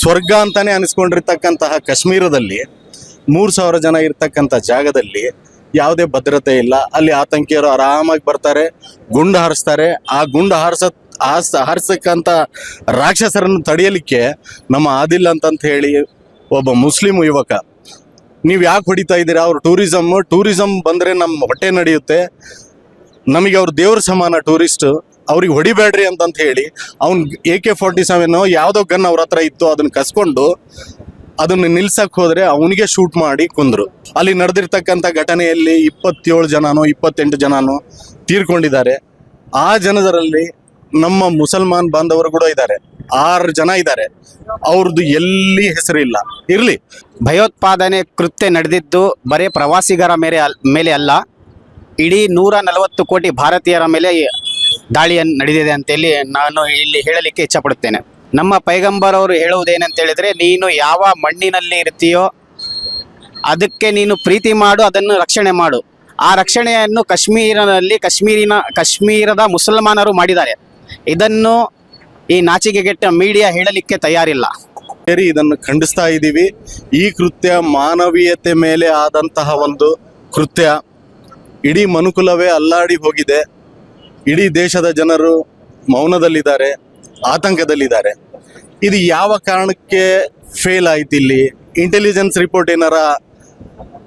ಸ್ವರ್ಗ ಅಂತಾನೆ ಅನಿಸ್ಕೊಂಡಿರ್ತಕ್ಕಂತಹ ಕಾಶ್ಮೀರದಲ್ಲಿ ಮೂರು ಸಾವಿರ ಜನ ಇರ್ತಕ್ಕಂಥ ಜಾಗದಲ್ಲಿ ಯಾವುದೇ ಭದ್ರತೆ ಇಲ್ಲ. ಅಲ್ಲಿ ಆತಂಕಿಯರು ಆರಾಮಾಗಿ ಬರ್ತಾರೆ, ಗುಂಡು ಹಾರಿಸ್ತಾರೆ. ಆ ಗುಂಡು ಹಾರಿಸ ಹಾರಿಸ, ಹಾರಿಸಕ್ಕಂಥ ರಾಕ್ಷಸರನ್ನು ತಡೆಯಲಿಕ್ಕೆ ನಮ್ಮ ಆದಿಲ್ ಅಂತಂತ ಹೇಳಿ ಒಬ್ಬ ಮುಸ್ಲಿಂ ಯುವಕ. ನೀವು ಯಾಕೆ ಹೊಡಿತಾ ಇದ್ದೀರಾ? ಅವ್ರು ಟೂರಿಸಮ್ ಟೂರಿಸಮ್ ಬಂದರೆ ನಮ್ಮ ಹೊಟ್ಟೆ ನಡೆಯುತ್ತೆ. ನಮಗೆ ಅವ್ರ ದೇವ್ರ ಸಮಾನ ಟೂರಿಸ್ಟ್. ಅವ್ರಿಗೆ ಹೊಡಿಬೇಡ್ರಿ ಅಂತಂತ ಹೇಳಿ ಅವ್ನ್ ಎ ಕೆ ಫಾರ್ಟಿ ಸೆವೆನ್ ಯಾವುದೋ ಗನ್ ಅವ್ರ ಹತ್ರ ಇತ್ತು ಅದನ್ನ ಕಸ್ಕೊಂಡು ಅದನ್ನ ನಿಲ್ಸಕ್ ಹೋದ್ರೆ ಅವನಿಗೆ ಶೂಟ್ ಮಾಡಿ ಕುಂದ್ರು. ಅಲ್ಲಿ ನಡೆದಿರ್ತಕ್ಕಂಥ ಘಟನೆಯಲ್ಲಿ ಇಪ್ಪತ್ತೇಳು ಜನನೋ, ಇಪ್ಪತ್ತೆಂಟು ಜನನೋ ತೀರ್ಕೊಂಡಿದ್ದಾರೆ. ಆ ಜನರಲ್ಲಿ ನಮ್ಮ ಮುಸಲ್ಮಾನ್ ಬಾಂಧವರು ಕೂಡ ಇದ್ದಾರೆ. ಆರು ಜನ ಇದ್ದಾರೆ. ಅವ್ರದ್ದು ಎಲ್ಲಿ ಹೆಸರಿಲ್ಲ. ಇರ್ಲಿ. ಭಯೋತ್ಪಾದನೆ ಕೃತ್ಯ ನಡೆದಿದ್ದು ಬರೀ ಪ್ರವಾಸಿಗರ ಮೇಲೆ ಮೇಲೆ ಅಲ್ಲ. ಇಡೀ ನೂರ ನಲವತ್ತು ಕೋಟಿ ಭಾರತೀಯರ ಮೇಲೆ ದಾಳಿಯನ್ನು ನಡೆದಿದೆ ಅಂತೇಳಿ ನಾನು ಇಲ್ಲಿ ಹೇಳಲಿಕ್ಕೆ ಇಚ್ಛಪಡುತ್ತೇನೆ. ನಮ್ಮ ಪೈಗಂಬರ್ ಅವರು ಹೇಳುವುದೇನಂತ ಹೇಳಿದ್ರೆ ನೀನು ಯಾವ ಮಣ್ಣಿನಲ್ಲಿ ಇರ್ತೀಯೋ ಅದಕ್ಕೆ ನೀನು ಪ್ರೀತಿ ಮಾಡು, ಅದನ್ನು ರಕ್ಷಣೆ ಮಾಡು. ಆ ರಕ್ಷಣೆಯನ್ನು ಕಾಶ್ಮೀರನಲ್ಲಿ ಕಾಶ್ಮೀರಿನ, ಕಾಶ್ಮೀರದ ಮುಸಲ್ಮಾನರು ಮಾಡಿದ್ದಾರೆ. ಇದನ್ನು ಈ ನಾಚಿಕೆಗೆಟ್ಟ ಮೀಡಿಯಾ ಹೇಳಲಿಕ್ಕೆ ತಯಾರಿಲ್ಲ. ಸೇರಿ ಇದನ್ನು ಖಂಡಿಸ್ತಾ ಇದ್ದೀವಿ. ಈ ಕೃತ್ಯ ಮಾನವೀಯತೆ ಮೇಲೆ ಆದಂತಹ ಒಂದು ಕೃತ್ಯ. ಇಡೀ ಮನುಕುಲವೇ ಅಲ್ಲಾಡಿ ಹೋಗಿದೆ. ಇಡೀ ದೇಶದ ಜನರು ಮೌನದಲ್ಲಿದ್ದಾರೆ, ಆತಂಕದಲ್ಲಿದ್ದಾರೆ. ಇದು ಯಾವ ಕಾರಣಕ್ಕೆ ಫೇಲ್ ಆಯ್ತು ಇಲ್ಲಿ? ಇಂಟೆಲಿಜೆನ್ಸ್ ರಿಪೋರ್ಟ್ ಏನಾರ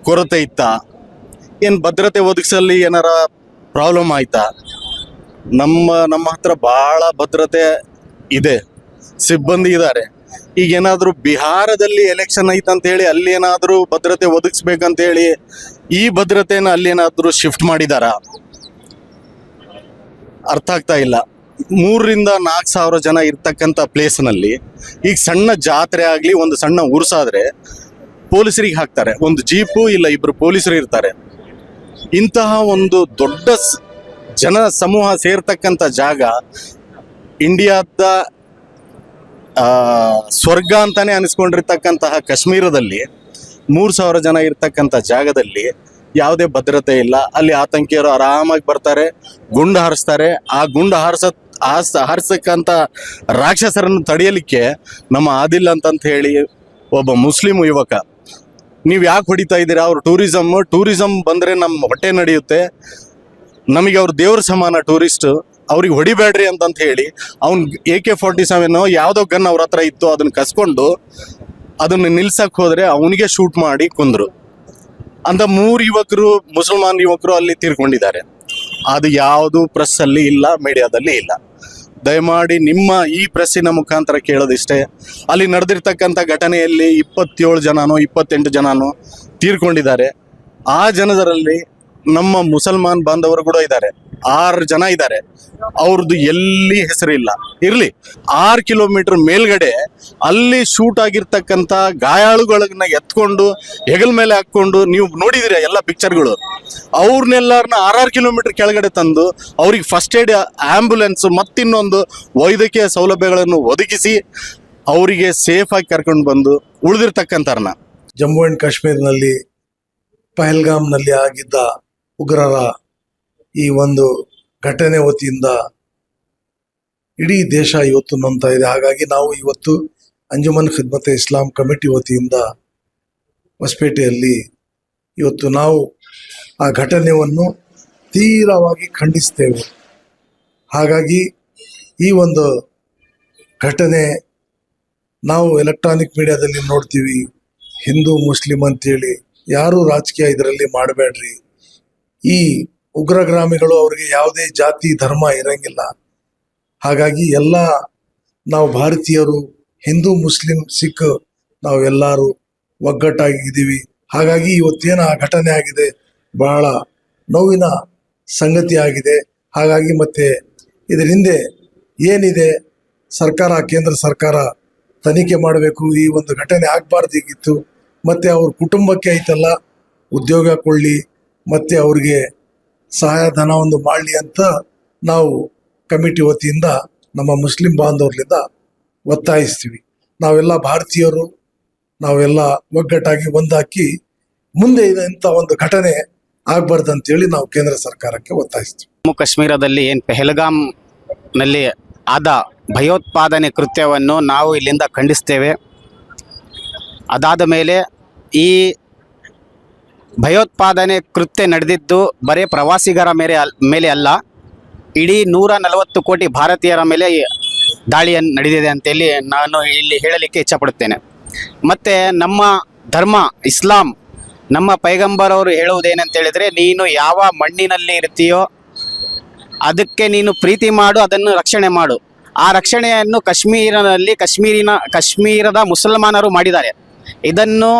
ಕೊರತೆ ಇತ್ತ? ಏನು ಭದ್ರತೆ ಒದಗಿಸಲ್ಲಿ ಏನಾರ ಪ್ರಾಬ್ಲಮ್ ಆಯ್ತಾ? ನಮ್ಮ ನಮ್ಮ ಹತ್ರ ಭಾಳ ಭದ್ರತೆ ಇದೆ. ಸಿಬ್ಬಂದಿ ಇದ್ದಾರೆ. ಈಗ ಏನಾದರೂ ಬಿಹಾರದಲ್ಲಿ ಎಲೆಕ್ಷನ್ ಐತಂತ ಹೇಳಿ ಅಲ್ಲಿ ಏನಾದರೂ ಭದ್ರತೆ ಒದಗಿಸ್ಬೇಕಂತ ಹೇಳಿ ಈ ಭದ್ರತೆನ ಅಲ್ಲಿ ಏನಾದರೂ ಶಿಫ್ಟ್ ಮಾಡಿದಾರಾ? ಅರ್ಥ ಆಗ್ತಾ ಇಲ್ಲ. ಮೂರರಿಂದ ನಾಲ್ಕು ಸಾವಿರ ಜನ ಇರ್ತಕ್ಕಂಥ ಪ್ಲೇಸ್ನಲ್ಲಿ ಈಗ ಸಣ್ಣ ಜಾತ್ರೆ ಆಗಲಿ, ಒಂದು ಸಣ್ಣ ಉರ್ಸಾದ್ರೆ ಪೊಲೀಸರಿಗೆ ಹಾಕ್ತಾರೆ. ಒಂದು ಜೀಪು ಇಲ್ಲ ಇಬ್ಬರು ಪೊಲೀಸರು ಇರ್ತಾರೆ. ಇಂತಹ ಒಂದು ದೊಡ್ಡ ಜನ ಸಮೂಹ ಸೇರ್ತಕ್ಕಂಥ ಜಾಗ ಇಂಡಿಯಾದ ಸ್ವರ್ಗ ಅಂತಾನೆ ಅನಿಸ್ಕೊಂಡಿರ್ತಕ್ಕಂತಹ ಕಾಶ್ಮೀರದಲ್ಲಿ ಮೂರು ಸಾವಿರ ಜನ ಇರ್ತಕ್ಕಂಥ ಜಾಗದಲ್ಲಿ ಯಾವುದೇ ಭದ್ರತೆ ಇಲ್ಲ. ಅಲ್ಲಿ ಆತಂಕಿಯರು ಆರಾಮಾಗಿ ಬರ್ತಾರೆ, ಗುಂಡು ಹಾರಿಸ್ತಾರೆ. ಆ ಗುಂಡು ಹಾರಿಸ ಹಾರಿಸ ಹಾರಿಸಕ್ಕಂಥ ರಾಕ್ಷಸರನ್ನು ತಡೆಯಲಿಕ್ಕೆ ನಮ್ಮ ಆದಿಲ್ಲ ಅಂತಂತ ಹೇಳಿ ಒಬ್ಬ ಮುಸ್ಲಿಂ ಯುವಕ. ನೀವು ಯಾಕೆ ಹೊಡಿತಾ ಇದ್ದೀರಾ? ಅವ್ರು ಟೂರಿಸಮ್ ಟೂರಿಸಮ್ ಬಂದರೆ ನಮ್ಮ ಹೊಟ್ಟೆ ನಡೆಯುತ್ತೆ. ನಮಗೆ ಅವ್ರು ದೇವ್ರ ಸಮಾನ ಟೂರಿಸ್ಟ್. ಅವ್ರಿಗೆ ಹೊಡಿಬೇಡ್ರಿ ಅಂತಂತ ಹೇಳಿ ಅವ್ನ್ ಎ ಕೆ ಫಾರ್ಟಿ ಸೆವೆನ್ ಯಾವುದೋ ಗನ್ ಅವ್ರ ಹತ್ರ ಇತ್ತು ಅದನ್ನ ಕಸ್ಕೊಂಡು ಅದನ್ನ ನಿಲ್ಸಕ್ ಹೋದರೆ ಅವನಿಗೆ ಶೂಟ್ ಮಾಡಿ ಕುಂದ್ರು. ಅಂತ ಮೂರು ಯುವಕರು, ಮುಸಲ್ಮಾನ್ ಯುವಕರು ಅಲ್ಲಿ ತೀರ್ಕೊಂಡಿದ್ದಾರೆ. ಅದು ಯಾವುದು ಪ್ರೆಸ್ ಅಲ್ಲಿ ಇಲ್ಲ ಮೀಡಿಯಾದಲ್ಲಿ ಇಲ್ಲ. ದಯಮಾಡಿ ನಿಮ್ಮ ಈ ಪ್ರೆಸ್ಸಿನ ಮುಖಾಂತರ ಕೇಳೋದಿಷ್ಟೇ. ಅಲ್ಲಿ ನಡೆದಿರ್ತಕ್ಕಂಥ ಘಟನೆಯಲ್ಲಿ ಇಪ್ಪತ್ತೇಳು ಜನನೋ, ಇಪ್ಪತ್ತೆಂಟು ಜನನೋ ತೀರ್ಕೊಂಡಿದ್ದಾರೆ. ಆ ಜನರಲ್ಲಿ ನಮ್ಮ ಮುಸಲ್ಮಾನ್ ಬಾಂಧವರು ಕೂಡ ಇದ್ದಾರೆ. ಆರು ಜನ ಇದ್ದಾರೆ ಅವ್ರದ್ದು ಎಲ್ಲಿ ಹೆಸರಿಲ್ಲ. ಇರ್ಲಿ, ಆರು ಕಿಲೋಮೀಟರ್ ಮೇಲ್ಗಡೆ ಅಲ್ಲಿ ಶೂಟ್ ಆಗಿರ್ತಕ್ಕಂಥ ಗಾಯಾಳುಗಳನ್ನ ಎತ್ಕೊಂಡು, ಹೆಗಲ್ ಮೇಲೆ ಹಾಕೊಂಡು ನೀವು ನೋಡಿದಿರ ಎಲ್ಲ ಪಿಕ್ಚರ್ಗಳು ಅವ್ರನ್ನೆಲ್ಲರನ್ನ ಆರಾರು ಕಿಲೋಮೀಟರ್ ಕೆಳಗಡೆ ತಂದು, ಅವ್ರಿಗೆ ಫಸ್ಟ್ ಏಡ್ ಆಂಬ್ಯುಲೆನ್ಸ್ ಮತ್ತಿನ್ನೊಂದು ವೈದ್ಯಕೀಯ ಸೌಲಭ್ಯಗಳನ್ನು ಒದಗಿಸಿ, ಅವರಿಗೆ ಸೇಫಾಗಿ ಕರ್ಕೊಂಡು ಬಂದು ಉಳಿದಿರ್ತಕ್ಕಂಥವ್ರನ್ನ. ಜಮ್ಮು ಆ್ಯಂಡ್ ಕಾಶ್ಮೀರ್ನಲ್ಲಿ ಪಹಲ್ಗಾಮ್ನಲ್ಲಿ ಆಗಿದ್ದ ಉಗ್ರರ ಈ ಒಂದು ಘಟನೆ ವತಿಯಿಂದ ಇಡೀ ದೇಶ ಇವತ್ತು ನೊಂತಾ ಇದೆ. ಹಾಗಾಗಿ ನಾವು ಇವತ್ತು ಅಂಜುಮನ್ ಖಿದ್ಮತ್ ಇಸ್ಲಾಂ ಕಮಿಟಿ ವತಿಯಿಂದ ಹೊಸಪೇಟೆಯಲ್ಲಿ ಇವತ್ತು ನಾವು ಆ ಘಟನೆಯನ್ನು ತೀರವಾಗಿ ಖಂಡಿಸ್ತೇವೆ. ಹಾಗಾಗಿ ಈ ಒಂದು ಘಟನೆ ನಾವು ಎಲೆಕ್ಟ್ರಾನಿಕ್ ಮೀಡಿಯಾದಲ್ಲಿ ನೋಡ್ತೀವಿ. ಹಿಂದೂ, ಮುಸ್ಲಿಂ ಅಂತೇಳಿ ಯಾರು ರಾಜಕೀಯ ಇದರಲ್ಲಿ ಮಾಡಬೇಡ್ರಿ. ಈ ಉಗ್ರಗಾಮಿಗಳು ಅವರಿಗೆ ಯಾವುದೇ ಜಾತಿ, ಧರ್ಮ ಇರಂಗಿಲ್ಲ. ಹಾಗಾಗಿ ಎಲ್ಲ ನಾವು ಭಾರತೀಯರು, ಹಿಂದೂ, ಮುಸ್ಲಿಂ, ಸಿಖ್, ನಾವು ಎಲ್ಲರೂ ಒಗ್ಗಟ್ಟಾಗಿದ್ದೀವಿ. ಹಾಗಾಗಿ ಇವತ್ತೇನು ಆ ಘಟನೆ ಆಗಿದೆ, ಬಹಳ ನೋವಿನ ಸಂಗತಿ ಆಗಿದೆ. ಹಾಗಾಗಿ ಮತ್ತೆ ಇದರ ಹಿಂದೆ ಏನಿದೆ, ಸರ್ಕಾರ, ಕೇಂದ್ರ ಸರ್ಕಾರ ತನಿಖೆ ಮಾಡಬೇಕು, ಈ ಒಂದು ಘಟನೆ ಆಗಬಾರ್ದಿಗಿತ್ತು ಮತ್ತು ಅವ್ರ ಕುಟುಂಬಕ್ಕೆ ಐತಲ್ಲ ಉದ್ಯೋಗ ಕೊಳ್ಳಿ ಮತ್ತು ಅವ್ರಿಗೆ ಸಹಾಯಧನ ಒಂದು ಮಾಡಲಿ ಅಂತ ನಾವು ಕಮಿಟಿ ವತಿಯಿಂದ ನಮ್ಮ ಮುಸ್ಲಿಂ ಬಾಂಧವರಿಂದ ಒತ್ತಾಯಿಸ್ತೀವಿ. ನಾವೆಲ್ಲ ಭಾರತೀಯರು, ನಾವೆಲ್ಲ ಒಗ್ಗಟ್ಟಾಗಿ ಒಂದಾಕಿ ಮುಂದೆ ಇಂಥ ಒಂದು ಘಟನೆ ಆಗ್ಬಾರ್ದು ಅಂತೇಳಿ ನಾವು ಕೇಂದ್ರ ಸರ್ಕಾರಕ್ಕೆ ಒತ್ತಾಯಿಸ್ತೀವಿ. ಜಮ್ಮು ಕಾಶ್ಮೀರದಲ್ಲಿ ಏನು ಪೆಹಲ್ಗಾಮ್ನಲ್ಲಿ ಆದ ಭಯೋತ್ಪಾದನೆ ಕೃತ್ಯವನ್ನು ನಾವು ಇಲ್ಲಿಂದ ಖಂಡಿಸ್ತೇವೆ. ಅದಾದ ಮೇಲೆ ಈ ಭಯೋತ್ಪಾದನೆ ಕೃತ್ಯ ನಡೆದಿದ್ದು ಬರೀ ಪ್ರವಾಸಿಗರ ಮೇಲೆ ಮೇಲೆ ಅಲ್ಲ, ಇಡೀ ನೂರ ನಲವತ್ತು ಕೋಟಿ ಭಾರತೀಯರ ಮೇಲೆ ದಾಳಿಯನ್ನು ನಡೆದಿದೆ ಅಂತೇಳಿ ನಾನು ಇಲ್ಲಿ ಹೇಳಲಿಕ್ಕೆ ಇಚ್ಛಪಡುತ್ತೇನೆ. ಮತ್ತು ನಮ್ಮ ಧರ್ಮ, ಇಸ್ಲಾಂ, ನಮ್ಮ ಪೈಗಂಬರವರು ಹೇಳುವುದೇನಂತ ಹೇಳಿದರೆ ನೀನು ಯಾವ ಮಣ್ಣಿನಲ್ಲಿ ಇರ್ತೀಯೋ ಅದಕ್ಕೆ ನೀನು ಪ್ರೀತಿ ಮಾಡು, ಅದನ್ನು ರಕ್ಷಣೆ ಮಾಡು. ಆ ರಕ್ಷಣೆಯನ್ನು ಕಾಶ್ಮೀರನಲ್ಲಿ, ಕಾಶ್ಮೀರಿನ, ಕಾಶ್ಮೀರದ ಮುಸಲ್ಮಾನರು ಮಾಡಿದ್ದಾರೆ. ಇದನ್ನು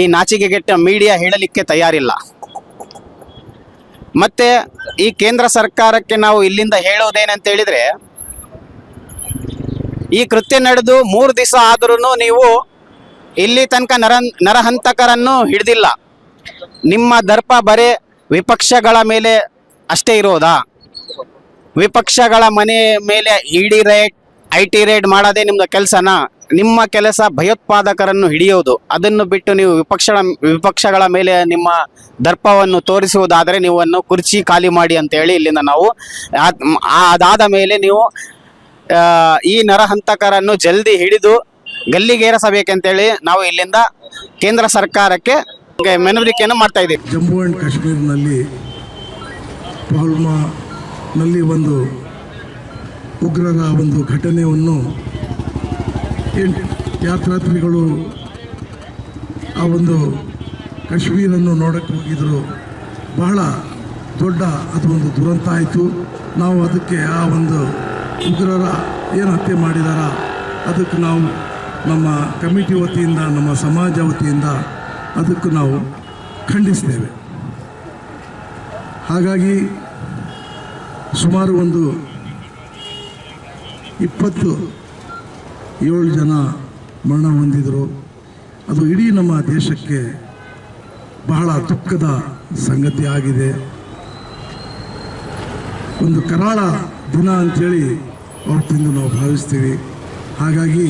ಈ ನಾಚಿಕೆಗೆಟ್ಟ ಮೀಡಿಯಾ ಹೇಳಲಿಕ್ಕೆ ತಯಾರಿಲ್ಲ. ಮತ್ತೆ ಈ ಕೇಂದ್ರ ಸರ್ಕಾರಕ್ಕೆ ನಾವು ಇಲ್ಲಿಂದ ಹೇಳೋದೇನಂತ ಹೇಳಿದ್ರೆ, ಈ ಕೃತ್ಯ ನಡೆದು ಮೂರು ದಿವಸ ಆದ್ರೂ ನೀವು ಇಲ್ಲಿ ತನಕ ನರ, ನರಹಂತಕರನ್ನು ಹಿಡಿದಿಲ್ಲ. ನಿಮ್ಮ ದರ್ಪ ಬರೇ ವಿಪಕ್ಷಗಳ ಮೇಲೆ ಅಷ್ಟೇ ಇರೋದಾ? ವಿಪಕ್ಷಗಳ ಮನೆ ಮೇಲೆ ED raid I T raid ಮಾಡೋದೇ ನಿಮ್ದು ಕೆಲಸನಾ? ನಿಮ್ಮ ಕೆಲಸ ಭಯೋತ್ಪಾದಕರನ್ನು ಹಿಡಿಯುವುದು. ಅದನ್ನು ಬಿಟ್ಟು ನೀವು ವಿಪಕ್ಷಗಳ ವಿಪಕ್ಷಗಳ ಮೇಲೆ ನಿಮ್ಮ ದರ್ಪವನ್ನು ತೋರಿಸುವುದಾದರೆ ನೀವನ್ನು ಕುರ್ಚಿ ಖಾಲಿ ಮಾಡಿ ಅಂತೇಳಿ ಇಲ್ಲಿಂದ ನಾವು ಅದಾದ ಮೇಲೆ ನೀವು ಈ ನರಹಂತಕರನ್ನು ಜಲ್ದಿ ಹಿಡಿದು ಗಲ್ಲಿಗೇರಿಸಬೇಕಂತೇಳಿ ನಾವು ಇಲ್ಲಿಂದ ಕೇಂದ್ರ ಸರ್ಕಾರಕ್ಕೆ ಮನವರಿಕೆಯನ್ನು ಮಾಡ್ತಾ ಇದ್ದೀವಿ. ಜಮ್ಮು ಆ್ಯಂಡ್ ಕಾಶ್ಮೀರ್ನಲ್ಲಿ ಪಾಲ್ಮಾನಲ್ಲಿ ಒಂದು ಉಗ್ರರ ಒಂದು ಘಟನೆಯನ್ನು ಯಾತ್ರಾರ್ಥಿಗಳು ಆ ಒಂದು ಕಾಶ್ಮೀರನ್ನು ನೋಡಕ್ಕೆ ಹೋಗಿದ್ರು. ಬಹಳ ದೊಡ್ಡ ಅದು ಒಂದು ದುರಂತ ಆಯಿತು. ನಾವು ಅದಕ್ಕೆ ಆ ಒಂದು ಉಗ್ರರ ಏನು ಹತ್ಯೆ ಮಾಡಿದಾರ, ಅದಕ್ಕೆ ನಾವು ನಮ್ಮ ಕಮಿಟಿ ವತಿಯಿಂದ, ನಮ್ಮ ಸಮಾಜ ವತಿಯಿಂದ ಅದಕ್ಕೆ ನಾವು ಖಂಡಿಸ್ತೇವೆ ಹಾಗಾಗಿ ಸುಮಾರು ಒಂದು ಇಪ್ಪತ್ತು ಏಳು ಜನ ಮರಣ ಹೊಂದಿದರು. ಅದು ಇಡೀ ನಮ್ಮ ದೇಶಕ್ಕೆ ಬಹಳ ದುಃಖದ ಸಂಗತಿ ಆಗಿದೆ. ಒಂದು ಕರಾಳ ದಿನ ಅಂಥೇಳಿ ಅವತ್ತಿಂದ ನಾವು ಭಾವಿಸ್ತೀವಿ. ಹಾಗಾಗಿ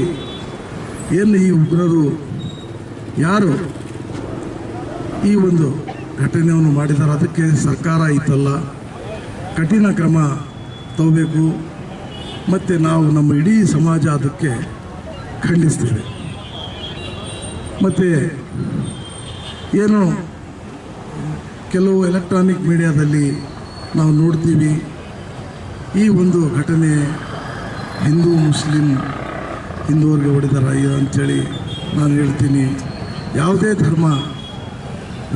ಏನು ಈ ಉಗ್ರರು ಯಾರು ಈ ಒಂದು ಘಟನೆಯನ್ನು ಮಾಡಿದ್ದಾರೆ ಅದಕ್ಕೆ ಸರ್ಕಾರ ಇತ್ತಲ್ಲ. ಕಠಿಣ ಕ್ರಮ ತಗೋಬೇಕು. ಮತ್ತು ನಾವು ನಮ್ಮ ಇಡೀ ಸಮಾಜ ಅದಕ್ಕೆ ಖಂಡಿಸ್ತೇವೆ ಮತ್ತು ಏನು ಕೆಲವು ಎಲೆಕ್ಟ್ರಾನಿಕ್ ಮೀಡಿಯಾದಲ್ಲಿ ನಾವು ನೋಡ್ತೀವಿ. ಈ ಒಂದು ಘಟನೆ ಹಿಂದೂ, ಮುಸ್ಲಿಂ, ಹಿಂದೂವರಿಗೆ ಹೊಡೆದಾರ ಅಂಥೇಳಿ ನಾನು ಹೇಳ್ತೀನಿ. ಯಾವುದೇ ಧರ್ಮ,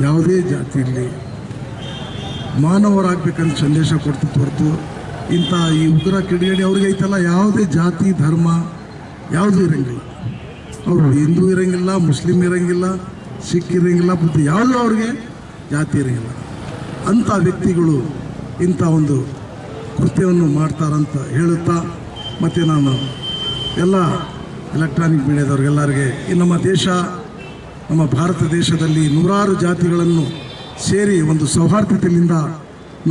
ಯಾವುದೇ ಜಾತಿ ಇರಲಿ, ಮಾನವರಾಗಬೇಕಂತ ಸಂದೇಶ ಕೊಡ್ತಿತ್ತು ಹೊರತು ಇಂಥ ಈ ಉಗ್ರ ಕಿಡಿಗಡಿ ಅವ್ರಿಗೆ ಐತಲ್ಲ ಯಾವುದೇ ಜಾತಿ, ಧರ್ಮ ಯಾವುದೂ ಇರಂಗಿಲ್ಲ. ಅವರು ಹಿಂದೂ ಇರಂಗಿಲ್ಲ, ಮುಸ್ಲಿಂ ಇರಂಗಿಲ್ಲ, ಸಿಖ್ ಇರಂಗಿಲ್ಲ ಮತ್ತು ಯಾವುದೂ ಅವ್ರಿಗೆ ಜಾತಿ ಇರಂಗಿಲ್ಲ. ಅಂಥ ವ್ಯಕ್ತಿಗಳು ಇಂಥ ಒಂದು ಕೃತ್ಯವನ್ನು ಮಾಡ್ತಾರಂತ ಹೇಳುತ್ತಾ, ಮತ್ತು ನಾನು ಎಲ್ಲ ಎಲೆಕ್ಟ್ರಾನಿಕ್ ಮೀಡಿಯಾದವ್ರಿಗೆಲ್ಲರಿಗೆ ಈ ನಮ್ಮ ದೇಶ, ನಮ್ಮ ಭಾರತ ದೇಶದಲ್ಲಿ ನೂರಾರು ಜಾತಿಗಳನ್ನು ಸೇರಿ ಒಂದು ಸೌಹಾರ್ದತೆಯಿಂದ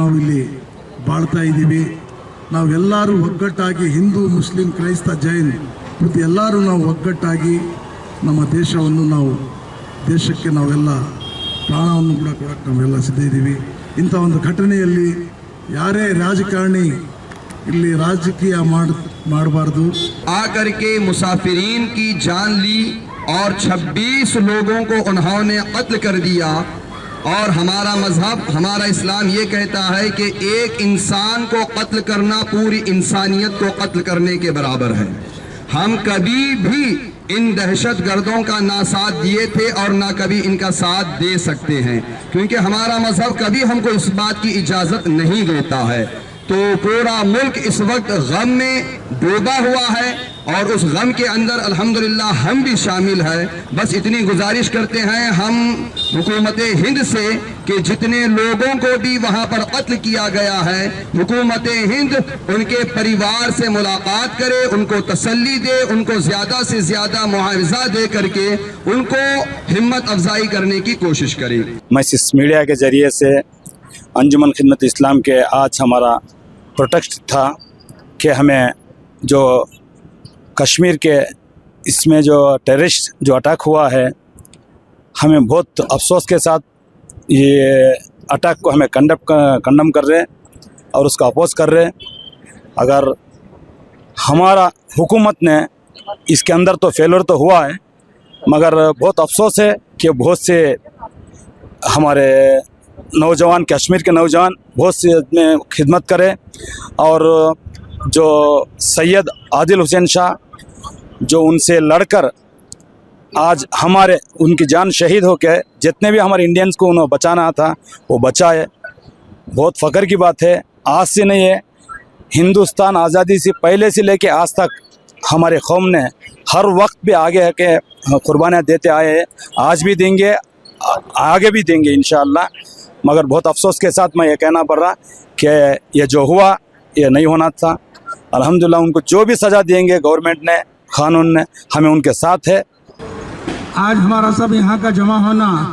ನಾವಿಲ್ಲಿ ಬಾಳ್ತಾ ಇದ್ದೀವಿ. ನಾವೆಲ್ಲರೂ ಒಗ್ಗಟ್ಟಾಗಿ ಹಿಂದೂ, ಮುಸ್ಲಿಂ, ಕ್ರೈಸ್ತ ಜೈನ್ ಪ್ರತಿ ಎಲ್ಲರೂ ನಾವು ಒಗ್ಗಟ್ಟಾಗಿ ನಮ್ಮ ದೇಶವನ್ನು ನಾವು، ದೇಶಕ್ಕೆ ನಾವೆಲ್ಲ ಪ್ರಾಣವನ್ನು ಕೂಡ ಕೊಡೋಕ್ಕೆ ನಾವೆಲ್ಲ ಸಿದ್ಧ ಇದ್ದೀವಿ. ಇಂಥ ಒಂದು ಘಟನೆಯಲ್ಲಿ ಯಾರೇ ರಾಜಕಾರಣಿ ಇಲ್ಲಿ ರಾಜಕೀಯ ಮಾಡ، ಮಾಡಬಾರ್ದು. ಆಕರ್ ಕೆ ಮುಸಾಫಿರೀನ್ ಕಿ ಜಾನ್ ಲಿ اور چھبیس لوگوں کو انہوں نے قتل کر دیا اور ہمارا مذہب ہمارا اسلام یہ کہتا ہے کہ ایک انسان کو قتل کرنا پوری انسانیت کو قتل کرنے کے برابر ہے ہم کبھی بھی ان دہشت گردوں کا نہ ساتھ دیے تھے اور نہ کبھی ان کا ساتھ دے سکتے ہیں۔ کیونکہ ہمارا مذہب کبھی ہم کو اس بات کی اجازت نہیں دیتا ہے۔ تو پورا ملک اس وقت غم میں ڈوبا ہوا ہے اور اس غم کے اندر الحمدللہ ہم بھی شامل ہے بس اتنی گزارش کرتے ہیں، ہم حکومت ہند سے کہ جتنے لوگوں کو بھی وہاں پر قتل کیا گیا ہے، حکومت ہند ان کے پریوار سے ملاقات کرے، ان کو تسلی دے، ان کو زیادہ سے زیادہ معاوضہ دے کر کے ان کو ہمت افزائی کرنے کی کوشش کرے۔ میں اس میڈیا کے ذریعے سے انجمن خدمت اسلام کے آج ہمارا پروٹیکٹ تھا کہ ہمیں جو کشمیر کے اس میں جو ٹیررسٹ جو اٹیک ہوا ہے ہمیں بہت افسوس کے ساتھ یہ اٹیک کو ہمیں کنڈپ کنڈم کر رہے ہیں اور اس کا اپوز کر رہے ہیں۔ اگر ہمارا حکومت نے اس کے اندر تو فیلور تو ہوا ہے، مگر بہت افسوس ہے کہ بہت سے ہمارے نوجوان، کشمیر کے نوجوان بہت سے میں خدمت کرے۔ اور جو سید عادل حسین شاہ، جو ان سے لڑ کر آج ہمارے ان کی جان شہید ہو کے جتنے بھی ہمارے انڈینس کو انہوں بچانا تھا، وہ بچائے بہت فخر کی بات ہے۔ آج سے نہیں ہے۔ ہندوستان آزادی سے پہلے سے لے کے آج تک ہمارے قوم نے ہر وقت بھی آگے ہے کہ قربانیاں دیتے آئے ہیں۔ آج بھی دیں گے، آگے بھی دیں گے انشاءاللہ۔ مگر بہت افسوس کے ساتھ میں یہ کہنا پڑ رہا کہ یہ جو ہوا، یہ نہیں ہونا تھا۔ الحمدللہ ان کو جو بھی سزا دیں گے گورنمنٹ نے، قانون نے، ہمیں ان کے ساتھ ہے۔ آج ہمارا سب یہاں کا جمع ہونا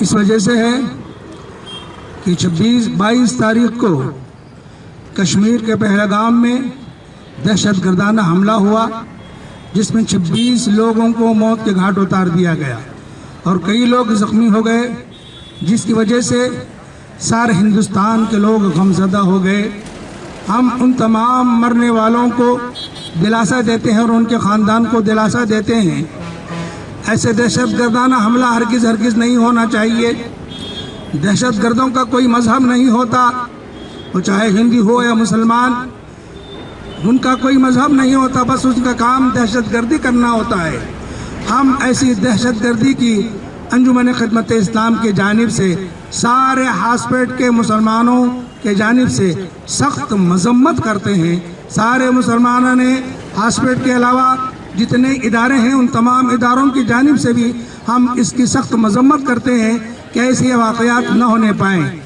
اس وجہ سے ہے کہ چھبیس بائیس تاریخ کو کشمیر کے پہلگام میں دہشت گردانہ حملہ ہوا، جس میں چھبیس لوگوں کو موت کے گھاٹ اتار دیا گیا۔ اور کئی لوگ زخمی ہو گئے، جس کی وجہ سے سارے ہندوستان کے لوگ غمزدہ ہو گئے۔ ہم ان تمام مرنے والوں کو دلاسہ دیتے ہیں اور ان کے خاندان کو دلاسہ دیتے ہیں۔ ایسے دہشت گردانہ حملہ ہرگز ہرگز نہیں ہونا چاہیے۔ دہشت گردوں کا کوئی مذہب نہیں ہوتا۔ وہ چاہے ہندی ہو یا مسلمان، ان کا کوئی مذہب نہیں ہوتا، بس ان کا کام دہشت گردی کرنا ہوتا ہے۔ ہم ایسی دہشت گردی کی انجمن خدمت اسلام کی جانب سے، سارے ہاسپیٹ کے مسلمانوں کے جانب سے سخت مذمت کرتے ہیں۔ سارے مسلمانوں نے ہاسپیٹ کے علاوہ جتنے ادارے ہیں ان تمام اداروں کی جانب سے بھی ہم اس کی سخت مذمت کرتے ہیں کہ ایسے واقعات نہ ہونے پائیں۔